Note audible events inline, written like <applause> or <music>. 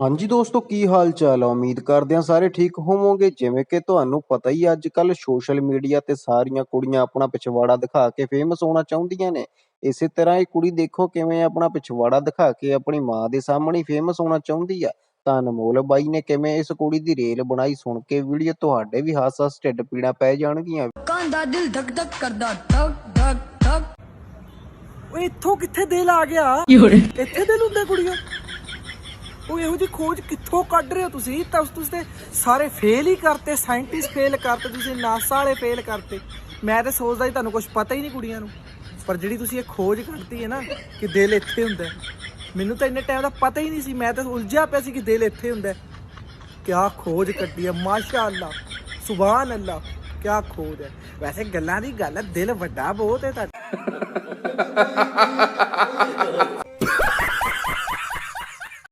ਹਾਂਜੀ ਦੋਸਤੋ ਕੀ ਹਾਲ ਚਾਲ ਆ? ਉਮੀਦ ਕਰਦੇ ਹਾਂ ਸਾਰੇ ਠੀਕ ਹੋਵੋਗੇ। ਜਿਵੇਂ ਕਿ ਤੁਹਾਨੂੰ ਪਤਾ ਹੀ ਅੱਜ ਕੱਲ ਸੋਸ਼ਲ ਮੀਡੀਆ ਤੇ ਸਾਰੀਆਂ ਕੁੜੀਆਂ ਆਪਣਾ ਪਿਛਵਾੜਾ ਦਿਖਾ ਕੇ ਫੇਮਸ ਹੋਣਾ ਚਾਹੁੰਦੀਆਂ ਨੇ। ਇਸੇ ਤਰ੍ਹਾਂ ਇਹ ਕੁੜੀ ਦੇਖੋ ਕਿਵੇਂ ਆਪਣਾ ਪਿਛਵਾੜਾ ਦਿਖਾ ਕੇ ਆਪਣੀ ਮਾਂ ਦੇ ਸਾਹਮਣੇ ਫੇਮਸ ਹੋਣਾ ਚਾਹੁੰਦੀ ਆ। ਤਾਂ ਅਨਮੋਲ ਬਾਈ ਨੇ ਕਿਵੇਂ ਇਸ ਕੁੜੀ ਦੀ ਰੇਲ ਬਣਾਈ ਸੁਣ ਕੇ ਵੀਡੀਓ ਤੁਹਾਡੇ ਵੀ ਹਾਸ ਹਾਸ ਢਿੱਡ ਪੀੜਾ ਪੈ ਜਾਣਗੀਆਂ। ਕਾਂਦਾ ਦਿਲ ਧਕ ਧਕ ਕਰਦਾ ਧਕ ਧਕ ਧਕ। ਓਏ ਇੱਥੋਂ ਕਿੱਥੇ ਦਿਲ ਆ ਗਿਆ? ਇੱਥੇ ਦਿਲ ਹੁੰਦਾ ਕੁੜੀਆਂ ਉਹ ਇਹੋ ਜਿਹੀ ਖੋਜ ਕਿੱਥੋਂ ਕੱਢ ਰਹੇ ਹੋ ਤੁਸੀਂ? ਤਾਂ ਤੁਸੀਂ ਤੇ ਸਾਰੇ ਫੇਲ ਹੀ ਕਰਤੇ ਸਾਇੰਟਿਸਟ ਫੇਲ ਕਰਤੇ, ਤੁਸੀਂ ਨਾਸਾ ਵਾਲੇ ਫੇਲ ਕਰਤੇ। ਮੈਂ ਤਾਂ ਸੋਚਦਾ ਸੀ ਤੁਹਾਨੂੰ ਕੁਝ ਪਤਾ ਹੀ ਨਹੀਂ ਕੁੜੀਆਂ ਨੂੰ। ਪਰ ਜਿਹੜੀ ਤੁਸੀਂ ਇਹ ਖੋਜ ਕੱਢਤੀ ਹੈ ਨਾ ਕਿ ਦਿਲ ਇੱਥੇ ਹੁੰਦਾ ਮੈਨੂੰ ਤਾਂ ਇੰਨੇ ਟਾਈਮ ਦਾ ਪਤਾ ਹੀ ਨਹੀਂ ਸੀ। ਮੈਂ ਤਾਂ ਉਲਝਿਆ ਪਿਆ ਸੀ ਕਿ ਦਿਲ ਇੱਥੇ ਹੁੰਦਾ ਕਿਆ ਖੋਜ ਕੱਢੀ ਹੈ ਮਾਸ਼ਾ ਅੱਲਾ ਸੁਭਾਨ ਅੱਲਾ ਕਿਆ ਖੋਜ ਹੈ। ਵੈਸੇ ਗੱਲਾਂ ਦੀ ਗੱਲ ਹੈ, ਦਿਲ ਵੱਡਾ ਬਹੁਤ ਹੈ ਤੁਹਾਡਾ। <laughs>